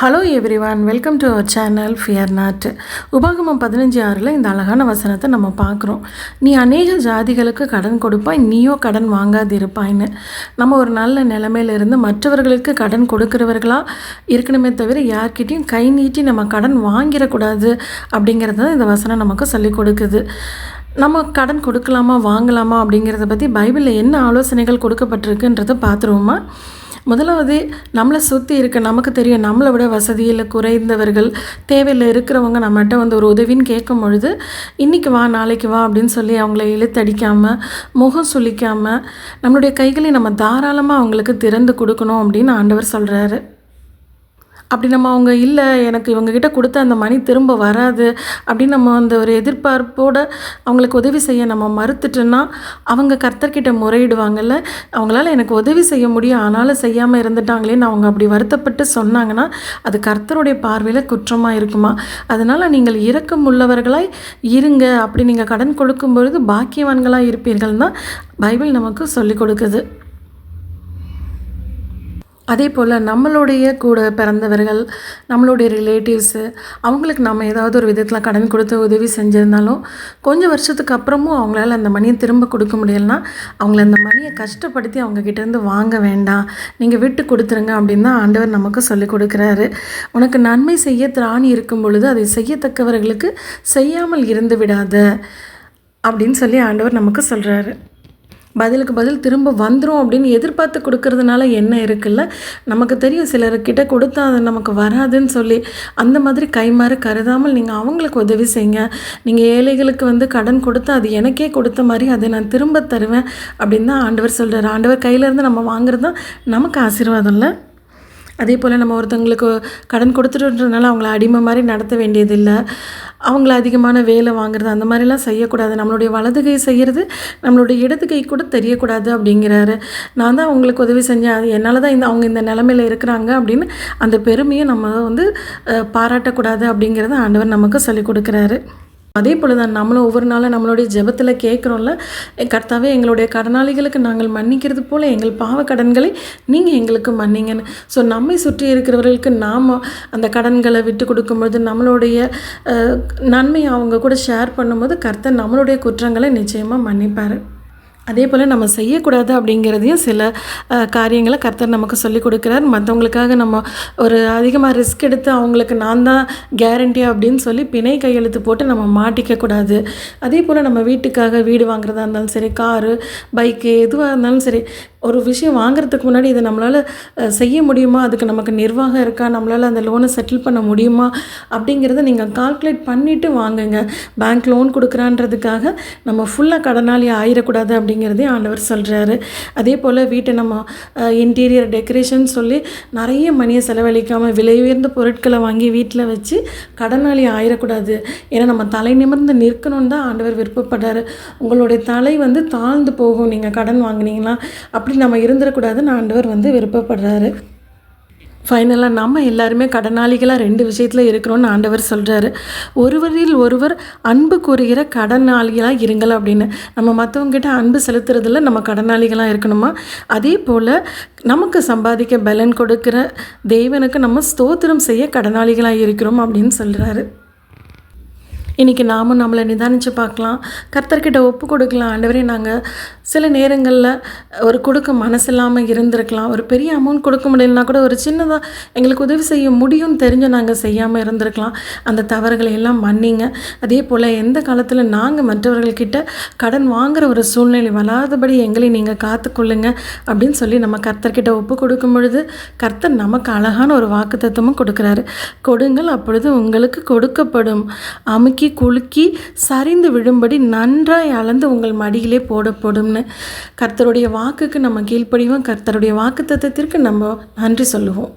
Hello everyone welcome to our channel fear not உபாகமம் பதினஞ்சு ஆறில் இந்த அழகான வசனத்தை நம்ம பார்க்குறோம். நீ அநேக ஜாதிகளுக்கு கடன் கொடுப்பாய் நீயோ கடன் வாங்காதிருப்பாய்ன்னு நம்ம ஒரு நல்ல நிலைமையில இருந்து மற்றவர்களுக்கு கடன் கொடுக்குறவர்களாக இருக்கணுமே தவிர யார்கிட்டையும் கை நீட்டி நம்ம கடன் வாங்கிடக்கூடாது அப்படிங்கிறது தான் இந்த வசனம் நமக்கு சொல்லிக் கொடுக்குது. நம்ம கடன் கொடுக்கலாமா வாங்கலாமா அப்படிங்கிறத பற்றி பைபிளில் என்ன ஆலோசனைகள் கொடுக்கப்பட்டிருக்குன்றதை பார்த்துருவோமா? முதலாவது நம்மளை சுற்றி இருக்க நமக்கு தெரியும் நம்மளை விட வசதியில் குறைந்தவர்கள் தேவையில் இருக்கிறவங்க நம்மகிட்ட வந்து ஒரு உதவின்னு கேட்கும் பொழுது இன்றைக்கி வா நாளைக்கு வா அப்படின்னு சொல்லி அவங்கள இழுத்தடிக்காமல் முகம் சுளிக்காமல் நம்மளுடைய கைகளை நம்ம தாராளமாக அவங்களுக்கு திறந்து கொடுக்கணும் அப்படின்னு ஆண்டவர் சொல்கிறாரு அப்படி நம்ம அவங்க இல்லை எனக்கு இவங்கக்கிட்ட கொடுத்த அந்த மணி திரும்ப வராது அப்படின்னு நம்ம அந்த ஒரு எதிர்பார்ப்போடு அவங்களுக்கு உதவி செய்ய நம்ம மறுத்துட்டோன்னா அவங்க கர்த்தர்கிட்ட முறையிடுவாங்கல்ல. அவங்களால எனக்கு உதவி செய்ய முடியும் ஆனாலும் செய்யாமல் இருந்துட்டாங்களேன்னு அவங்க அப்படி வருத்தப்பட்டு சொன்னாங்கன்னா அது கர்த்தருடைய பார்வையில் குற்றமாக இருக்குமா? அதனால் நீங்கள் இரக்கம் உள்ளவர்களாய் இருங்க. அப்படி நீங்கள் கடன் கொடுக்கும் பொழுது பாக்கியவான்களாக இருப்பீர்கள் தான் பைபிள் நமக்கு சொல்லிக் கொடுக்குது. அதே போல் நம்மளுடைய கூட பிறந்தவர்கள் நம்மளுடைய ரிலேட்டிவ்ஸு அவங்களுக்கு நம்ம ஏதாவது ஒரு விதத்தில் கடன் கொடுத்து உதவி செஞ்சுருந்தாலும் கொஞ்சம் வருஷத்துக்கு அப்புறமும் அவங்களால அந்த மணியை திரும்ப கொடுக்க முடியலன்னா அவங்கள அந்த மணியை கஷ்டப்படுத்தி அவங்கக்கிட்டேருந்து வாங்க வேண்டாம். நீங்கள் விட்டு கொடுத்துருங்க அப்படின்னு தான் ஆண்டவர் நமக்கு சொல்லிக் கொடுக்குறாரு. உனக்கு நன்மை செய்ய திராணி இருக்கும் பொழுது அதை செய்யத்தக்கவர்களுக்கு செய்யாமல் இருந்து விடாத அப்படின்னு சொல்லி ஆண்டவர் நமக்கு சொல்கிறாரு பதிலுக்கு பதில் திரும்ப வந்துடும் அப்படின்னு எதிர்பார்த்து கொடுக்கறதுனால என்ன இருக்குல்ல? நமக்கு தெரியும் சிலர்கிட்ட கொடுத்தா அது நமக்கு வராதுன்னு சொல்லி அந்த மாதிரி கைமாறு கருதாமல் நீங்கள் அவங்களுக்கு உதவி செய்யுங்க நீங்கள் ஏழைகளுக்கு வந்து கடன் கொடுத்தா அது எனக்கே கொடுத்த மாதிரி அதை நான் திரும்ப தருவேன் அப்படின்னு தான் ஆண்டவர் சொல்கிறார் ஆண்டவர் கையிலேருந்து நம்ம வாங்குறது தான் நமக்கு ஆசீர்வாதம் இல்லை? அதே போல் நம்ம ஒருத்தவங்களுக்கு கடன் கொடுத்துட்டுன்றதுனால அவங்கள அடிமை மாதிரி நடத்த வேண்டியதில்லை. அவங்கள அதிகமான வேலை வாங்குறது அந்த மாதிரிலாம் செய்யக்கூடாது. நம்மளுடைய வலது கை செய்கிறது நம்மளுடைய இடது கை கூட தெரியக்கூடாது அப்படிங்கிறாரு. நான் தான் அவங்களுக்கு உதவி செஞ்சேன். அது என்னால் தான் இந்த அவங்க இந்த நிலமையில் இருக்கிறாங்க அப்படின்னு அந்த பெருமையை நம்ம வந்து பாராட்டக்கூடாது அப்படிங்கிறத ஆண்டவர் நமக்கு சொல்லிக் கொடுக்குறாரு. அதே போல் தான் நம்மளும் ஒவ்வொரு நாளும் நம்மளுடைய ஜெபத்தில் கேட்குறோம்ல கர்த்தாவே எங்களுடைய கடனாளிகளுக்கு நாங்கள் மன்னிக்கிறது போல் எங்கள் பாவ கடன்களை நீங்கள் எங்களுக்கு மன்னிங்கன்னு. ஸோ நம்மை சுற்றி இருக்கிறவர்களுக்கு நாம் அந்த கடன்களை விட்டு கொடுக்கும்போது நம்மளுடைய நன்மையை அவங்க கூட ஷேர் பண்ணும்போது கர்த்தர் நம்மளுடைய குற்றங்களை நிச்சயமாக மன்னிப்பார். அதே போல் நம்ம செய்யக்கூடாது அப்படிங்கிறதையும் சில காரியங்களை கர்த்தர் நமக்கு சொல்லிக் கொடுக்குறார். மற்றவங்களுக்காக நம்ம ஒரு அதிகமாக ரிஸ்க் எடுத்து அவங்களுக்கு நான் தான் கேரண்டி அப்படின்னு சொல்லி பிணை கையெழுத்து போட்டு நம்ம மாட்டிக்கக்கூடாது. அதே போல் நம்ம வீட்டுக்காக வீடு வாங்குறதா இருந்தாலும் சரி காரு பைக்கு எதுவாக இருந்தாலும் சரி ஒரு விஷயம் வாங்குறதுக்கு முன்னாடி இதை நம்மளால் செய்ய முடியுமா? அதுக்கு நமக்கு நிர்வாகம் இருக்கா? நம்மளால் அந்த லோனை செட்டில் பண்ண முடியுமா? அப்படிங்கிறத நீங்கள் கால்குலேட் பண்ணிவிட்டு வாங்குங்க. பேங்க் லோன் கொடுக்குறான்றதுக்காக நம்ம ஃபுல்லாக கடனாளி ஆயிடக்கூடாது அப்படிங்கிறதே ஆண்டவர் சொல்கிறாரு அதே போல் வீட்டை நம்ம இன்டீரியர் டெக்கரேஷன் சொல்லி நிறைய மணியை செலவழிக்காமல் விலை உயர்ந்த பொருட்களை வாங்கி வீட்டில் வச்சு கடனாளி ஆயிடக்கூடாது ஏன்னா நம்ம தலை நிமிர்ந்து நிற்கணும்னு தான் ஆண்டவர் விருப்பப்படுறாரு. உங்களுடைய தலை வந்து தாழ்ந்து போகும். நீங்கள் கடன் வாங்கினீங்கன்னா அப்படி அப்படி நம்ம இருந்துடக்கூடாதுன்னு ஆண்டவர் வந்து விருப்பப்படுறாரு. ஃபைனலாக நம்ம எல்லாருமே கடனாளிகளாக ரெண்டு விஷயத்தில் இருக்கிறோன்னு ஆண்டவர் சொல்கிறாரு ஒருவரில் ஒருவர் அன்பு கூறுகிற கடனாளிகளாக இருங்கள் அப்படின்னு. நம்ம மற்றவங்ககிட்ட அன்பு செலுத்துறதில் நம்ம கடனாளிகளாக இருக்கணுமா? அதே போல் நமக்கு சம்பாதிக்க பலன் கொடுக்குற தேவனுக்கு நம்ம ஸ்தோத்திரம் செய்ய கடனாளிகளாக இருக்கிறோம் அப்படின்னு சொல்கிறாரு இன்றைக்கி நாமும் நம்மளை நிதானித்து பார்க்கலாம். கர்த்தர்கிட்ட ஒப்பு கொடுக்கலாம். ஆண்டவரே நாங்கள் சில நேரங்களில் ஒரு கொடுக்க மனசு இல்லாமல் இருந்திருக்கலாம். ஒரு பெரிய அமௌண்ட் கொடுக்க முடியலனா கூட ஒரு சின்னதாக எங்களுக்கு உதவி செய்ய முடியும்னு தெரிஞ்சு நாங்கள் செய்யாமல் இருந்திருக்கலாம். அந்த தவறுகளை எல்லாம் மன்னிங்க. அதே போல் எந்த காலத்தில் நாங்கள் மற்றவர்கள்கிட்ட கடன் வாங்குகிற ஒரு சூழ்நிலை வராதபடி எங்களை நீங்கள் காத்துக்கொள்ளுங்க அப்படின்னு சொல்லி நம்ம கர்த்தர்கிட்ட ஒப்பு கொடுக்கும் பொழுது கர்த்தர் நமக்கு அழகான ஒரு வாக்கு தத்துவமும் கொடுக்குறாரு. கொடுங்கள் அப்பொழுது உங்களுக்கு கொடுக்கப்படும். அமுக்கி குலுக்கி சரிந்து விழும்படி நன்றாய் அளந்து உங்கள் மடியிலே போடப்படும்னு கர்த்தருடைய வாக்குக்கு நம்ம கீழ்ப்படிவோம். கர்த்தருடைய வாக்கு தத்துவத்திற்கு நம்ம நன்றி சொல்லுவோம்.